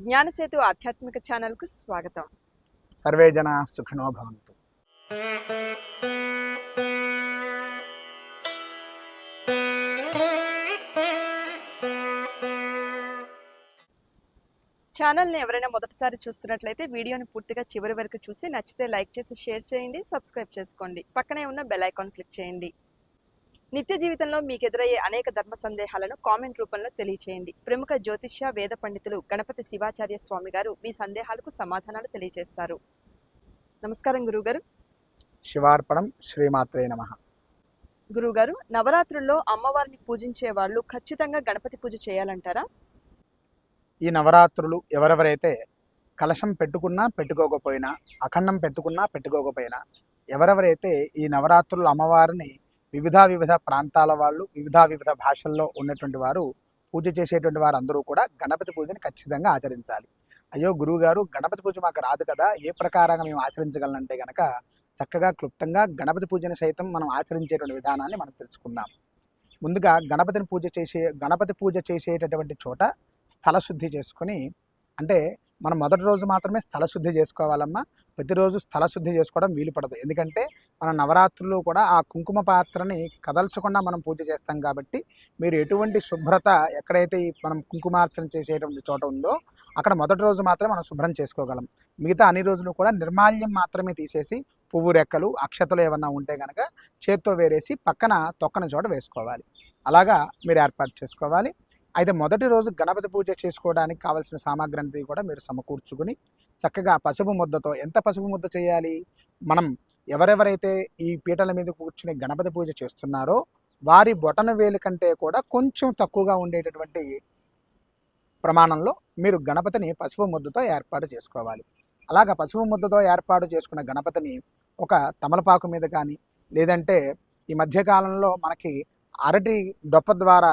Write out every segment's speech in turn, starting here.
జ్ఞానసేతు ఆధ్యాత్మిక ఛానల్కు స్వాగతం. సర్వే జన సుఖినో భవంతు. ఛానల్ని ఎవరైనా మొదటిసారి చూస్తున్నట్లయితే వీడియోని పూర్తిగా చివరి వరకు చూసి నచ్చితే లైక్ చేసి షేర్ చేయండి సబ్స్క్రైబ్ చేసుకోండి. పక్కనే ఉన్న బెల్ ఐకాన్ క్లిక్ చేయండి. నిత్య జీవితంలో మీకు ఎదురయ్యే అనేక ధర్మ సందేహాలను కామెంట్ రూపంలో తెలియచేయండి. ప్రముఖ జ్యోతిష్య వేద పండితులు గణపతి శివాచార్య స్వామి గారు మీ సందేహాలకు సమాధానాలు తెలియజేస్తారు నమస్కారం గురుగారు శివార్పణం శ్రీమాత్రే నమ. గురుగారు నవరాత్రుల్లో అమ్మవారిని పూజించే వాళ్ళు ఖచ్చితంగా గణపతి పూజ చేయాలంటారా? ఈ నవరాత్రులు ఎవరెవరైతే కలశం పెట్టుకున్నా పెట్టుకోకపోయినా అఖండం పెట్టుకున్నా పెట్టుకోకపోయినా ఎవరెవరైతే ఈ నవరాత్రులు అమ్మవారిని వివిధ వివిధ ప్రాంతాల వాళ్ళు వివిధ వివిధ భాషల్లో ఉన్నటువంటి వారు పూజ చేసేటువంటి వారు అందరూ కూడా గణపతి పూజని ఖచ్చితంగా ఆచరించాలి. అయ్యో గురువుగారు గణపతి పూజ మాకు రాదు కదా ఏ ప్రకారంగా మేము ఆచరించగలనంటే కనుక చక్కగా క్లుప్తంగా గణపతి పూజని సైతం మనం ఆచరించేటువంటి విధానాన్ని మనం తెలుసుకుందాం. ముందుగా గణపతిని పూజ చేసే గణపతి పూజ చేసేటటువంటి చోట స్థల శుద్ధి చేసుకొని అంటే మనం మొదటి రోజు మాత్రమే స్థల శుద్ధి చేసుకోవాలమ్మా ప్రతిరోజు స్థల శుద్ధి చేసుకోవడం వీలు పడదు. ఎందుకంటే మన నవరాత్రులు కూడా ఆ కుంకుమ పాత్రని కదల్చకుండా మనం పూజ చేస్తాం కాబట్టి మీరు ఎటువంటి శుభ్రత ఎక్కడైతే మనం కుంకుమార్చన చేసేటువంటి చోట ఉందో అక్కడ మొదటి రోజు మాత్రమే మనం శుభ్రం చేసుకోగలం. మిగతా అన్ని రోజులు కూడా నిర్మాల్యం మాత్రమే తీసేసి పువ్వు రెక్కలు అక్షతలు ఏమన్నా ఉంటే కనుక చేత్తో వేరేసి పక్కన తొక్కని చోట వేసుకోవాలి. అలాగా మీరు ఏర్పాటు చేసుకోవాలి. అయితే మొదటి రోజు గణపతి పూజ చేసుకోవడానికి కావాల్సిన సామాగ్రి అంతా కూడా మీరు సమకూర్చుకుని చక్కగా పసుపు ముద్దతో ఎంత పసుపు ముద్ద చేయాలి? మనం ఎవరెవరైతే ఈ పీటల మీద కూర్చుని గణపతి పూజ చేస్తున్నారో వారి బొటన వేలు కంటే కూడా కొంచెం తక్కువగా ఉండేటటువంటి ప్రమాణంలో మీరు గణపతిని పసుపు ముద్దతో ఏర్పాటు చేసుకోవాలి. అలాగ పసుపు ముద్దతో ఏర్పాటు చేసుకున్న గణపతిని ఒక తమలపాకు మీద కానీ లేదంటే ఈ మధ్యకాలంలో మనకి అరటి డొప్ప ద్వారా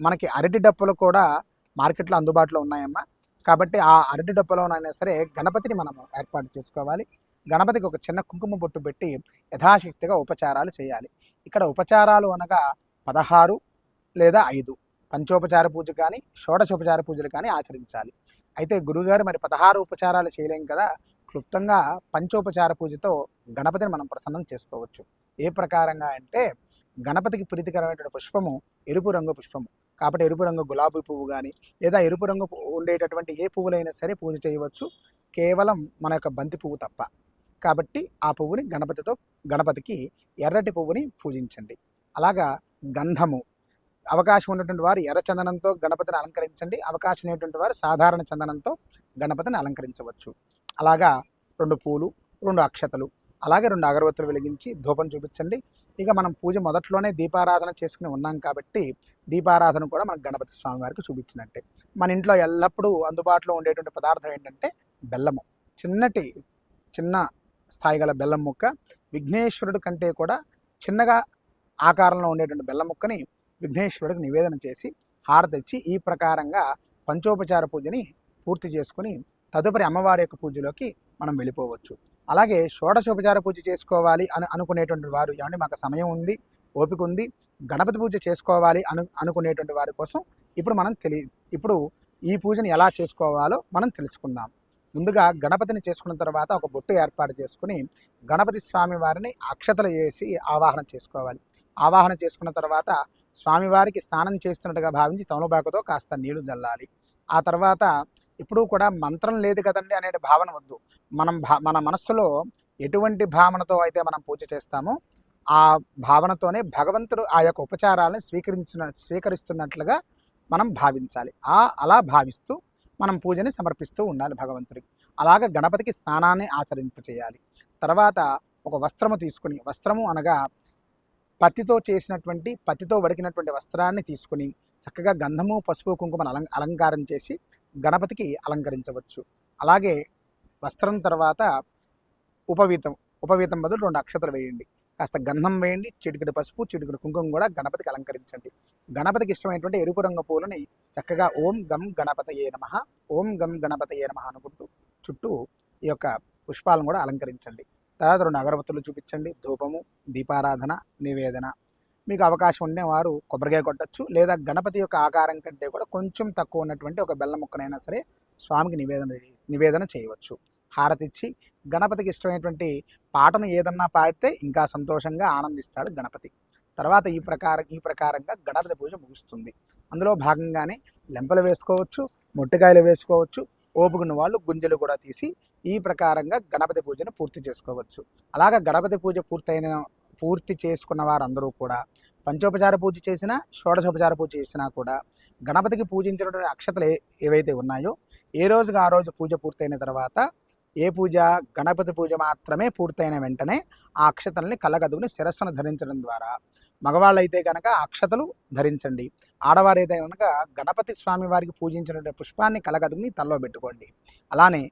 మనకి అరటి డప్పులు కూడా మార్కెట్లో అందుబాటులో ఉన్నాయమ్మా. కాబట్టి ఆ అరటి డొప్పలోనైనా సరే గణపతిని మనం ఏర్పాటు చేసుకోవాలి. గణపతికి ఒక చిన్న కుంకుమ బొట్టు పెట్టి యథాశక్తిగా ఉపచారాలు చేయాలి. ఇక్కడ ఉపచారాలు అనగా పదహారు లేదా ఐదు. పంచోపచార పూజ కానీ షోడశోపచార పూజలు కానీ ఆచరించాలి. అయితే గురుగారు మరి పదహారు ఉపచారాలు చేయలేం కదా? క్లుప్తంగా పంచోపచార పూజతో గణపతిని మనం ప్రసన్నం చేసుకోవచ్చు. ఏ ప్రకారంగా అంటే గణపతికి ప్రీతికరమైనటువంటి పుష్పము ఎరుపు రంగు పుష్పము. కాబట్టి ఎరుపు రంగు గులాబీ పువ్వు కానీ లేదా ఎరుపు రంగు ఉండేటటువంటి ఏ పువ్వులైనా సరే పూజ చేయవచ్చు. కేవలం మన యొక్క బంతి పువ్వు తప్ప. కాబట్టి ఆ పువ్వుని గణపతితో గణపతికి ఎర్రటి పువ్వుని పూజించండి. అలాగా గంధము. అవకాశం ఉన్నటువంటి వారు ఎర్ర చందనంతో గణపతిని అలంకరించండి. అవకాశం లేనటువంటి వారు సాధారణ చందనంతో గణపతిని అలంకరించవచ్చు. అలాగా రెండు పూలు రెండు అక్షతలు అలాగే రెండు అగరబత్తులు వెలిగించి ధూపం చూపించండి. ఇక మనం పూజ మొదట్లోనే దీపారాధన చేసుకుని ఉన్నాం కాబట్టి దీపారాధన కూడా మన గణపతి స్వామి వారికి చూపించినట్టే. మన ఇంట్లో ఎల్లప్పుడూ అందుబాటులో ఉండేటువంటి పదార్థం ఏంటంటే బెల్లము. చిన్నటి చిన్న స్థాయి గల బెల్లం ముక్క విఘ్నేశ్వరుడు కంటే కూడా చిన్నగా ఆకారంలో ఉండేటువంటి బెల్లం ముక్కని విఘ్నేశ్వరుడికి నివేదన చేసి హారతిచ్చి ఈ ప్రకారంగా పంచోపచార పూజని పూర్తి చేసుకుని తదుపరి అమ్మవారి యొక్క పూజలోకి మనం వెళ్ళిపోవచ్చు. అలాగే షోడశోపచార పూజ చేసుకోవాలి అని అనుకునేటువంటి వారు ఏమంటే మాకు సమయం ఉంది ఓపిక ఉంది గణపతి పూజ చేసుకోవాలి అను అనుకునేటువంటి వారి కోసం ఇప్పుడు మనం తెలి ఇప్పుడు ఈ పూజను ఎలా చేసుకోవాలో మనం తెలుసుకుందాం. ముందుగా గణపతిని చేసుకున్న తర్వాత ఒక బొట్టు ఏర్పాటు చేసుకుని గణపతి స్వామి వారిని అక్షతలు చేసి ఆవాహన చేసుకోవాలి. ఆవాహన చేసుకున్న తర్వాత స్వామివారికి స్నానం చేస్తున్నట్టుగా భావించి తమలపాకుతో కాస్త నీళ్ళు జల్లాలి. ఆ తర్వాత ఇప్పుడు కూడా మంత్రం లేదు కదండి అనే భావన వద్దు. మనం భా మన మనస్సులో ఎటువంటి భావనతో అయితే మనం పూజ చేస్తామో ఆ భావనతోనే భగవంతుడు ఆ యొక్క ఉపచారాలను స్వీకరించిన స్వీకరిస్తున్నట్లుగా మనం భావించాలి. ఆ అలా భావిస్తూ మనం పూజని సమర్పిస్తూ ఉండాలి భగవంతుడికి. అలాగే గణపతికి స్నానాన్ని ఆచరింపచేయాలి. తర్వాత ఒక వస్త్రము తీసుకుని వస్త్రము అనగా పత్తితో చేసినటువంటి పత్తితో వడికినటువంటి వస్త్రాన్ని తీసుకుని చక్కగా గంధము పసుపు కుంకుమను అలం అలంకారం చేసి గణపతికి అలంకరించవచ్చు. అలాగే వస్త్రం తర్వాత ఉపవీతం ఉపవీతం బదులు రెండు అక్షతలు వేయండి. కాస్త గంధం వేయండి చిటికెడు పసుపు చిటికెడు కుంకుమ కూడా గణపతికి అలంకరించండి. గణపతికి ఇష్టమైనటువంటి ఎరుపు రంగు పూలని చక్కగా ఓం గం గణపతయే నమ ఓం గం గణపతయే నమ అనుకుంటూ చుట్టూ ఈ యొక్క పుష్పాలను కూడా అలంకరించండి. తర్వాత రెండు అగరబత్తులు చూపించండి. ధూపము దీపారాధన నివేదన. మీకు అవకాశం ఉండేవారు కొబ్బరికాయ కొట్టచ్చు లేదా గణపతి యొక్క ఆకారం కంటే కూడా కొంచెం తక్కువ ఉన్నటువంటి ఒక బెల్లం ముక్కనైనా సరే స్వామికి నివేదన నివేదన చేయవచ్చు. హారతిచ్చి గణపతికి ఇష్టమైనటువంటి పాటను ఏదన్నా పాడితే ఇంకా సంతోషంగా ఆనందిస్తాడు గణపతి. తర్వాత ఈ ప్రకారం ఈ ప్రకారంగా గణపతి పూజ ముగుస్తుంది. అందులో భాగంగానే లెంపలు వేసుకోవచ్చు మొట్టికాయలు వేసుకోవచ్చు ఓపుకున్న వాళ్ళు గుంజలు కూడా తీసి ఈ ప్రకారంగా గణపతి పూజను పూర్తి చేసుకోవచ్చు. అలాగా గణపతి పూజ పూర్తయిన పూర్తి చేసుకున్న వారందరూ కూడా. పంచోపచార పూజ చేసినా షోడశోపచార పూజ చేసినా కూడా గణపతికి పూజించినటువంటి అక్షతలు ఏవైతే ఉన్నాయో ఏ రోజుగా ఆ రోజు పూజ పూర్తయిన తర్వాత ఏ పూజ గణపతి పూజ మాత్రమే పూర్తయిన వెంటనే ఆ అక్షతల్ని కళ్ళగదుకుని శిరస్సును ధరించడం ద్వారా మగవాళ్ళైతే కనుక అక్షతలు ధరించండి. ఆడవారైతే కనుక గణపతి స్వామి వారికి పూజించినటువంటి పుష్పాన్ని కలగదుకుని తలలో పెట్టుకోండి. అలానే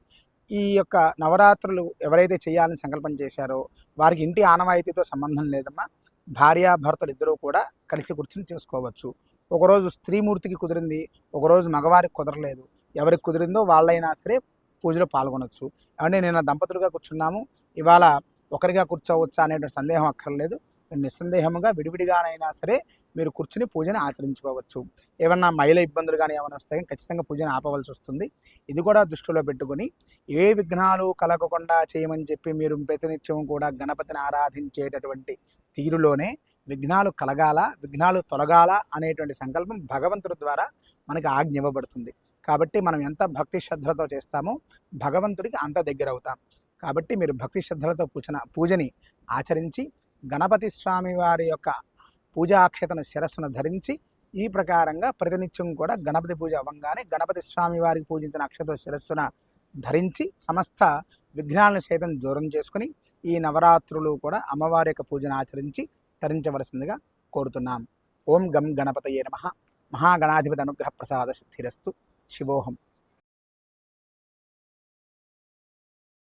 ఈ యొక్క నవరాత్రులు ఎవరైతే చేయాలని సంకల్పం చేశారో వారికి ఇంటి ఆనవాయితీతో సంబంధం లేదమ్మా. భార్యాభర్తలు ఇద్దరూ కూడా కలిసి కూర్చుని చేసుకోవచ్చు. ఒకరోజు స్త్రీమూర్తికి కుదిరింది ఒకరోజు మగవారికి కుదరలేదు. ఎవరికి కుదిరిందో వాళ్ళైనా సరే పూజలో పాల్గొనవచ్చు అంటే నేను దంపతులుగా కూర్చున్నాము ఇవాళ ఒకరిగా కూర్చోవచ్చా అనేటువంటి సందేహం అక్కర్లేదు. నిస్సందేహముగా విడివిడిగానైనా సరే మీరు కూర్చుని పూజని ఆచరించుకోవచ్చు. ఏమన్నా మహిళ ఇబ్బందులు కానీ ఏమైనా వస్తాయి ఖచ్చితంగా పూజను ఆపవలసి వస్తుంది. ఇది కూడా దృష్టిలో పెట్టుకుని ఏ విఘ్నాలు కలగకుండా చేయమని చెప్పి మీరు ప్రతినిత్యం కూడా గణపతిని ఆరాధించేటటువంటి తీరులోనే విఘ్నాలు కలగాల విఘ్నాలు తొలగాల అనేటువంటి సంకల్పం భగవంతుడి ద్వారా మనకి ఆజ్ఞ ఇవ్వబడుతుంది. కాబట్టి మనం ఎంత భక్తి శ్రద్ధలతో చేస్తామో భగవంతుడికి అంత దగ్గర అవుతాం. కాబట్టి మీరు భక్తి శ్రద్ధలతో పూజన పూజని ఆచరించి గణపతి స్వామి వారి యొక్క పూజాక్షతన శిరస్సును ధరించి ఈ ప్రకారంగా ప్రతినిత్యం కూడా గణపతి పూజ అవ్వంగానే గణపతి స్వామి వారికి పూజించిన అక్షత శిరస్సున ధరించి సమస్త విఘ్నాలను సైతం దూరం చేసుకుని ఈ నవరాత్రులు కూడా అమ్మవారి యొక్క పూజను ఆచరించి తరించవలసిందిగా కోరుతున్నాం. ఓం గం గణపతయే నమ. మహాగణాధిపతి అనుగ్రహ ప్రసాద సిద్ధిరస్తు శివోహం.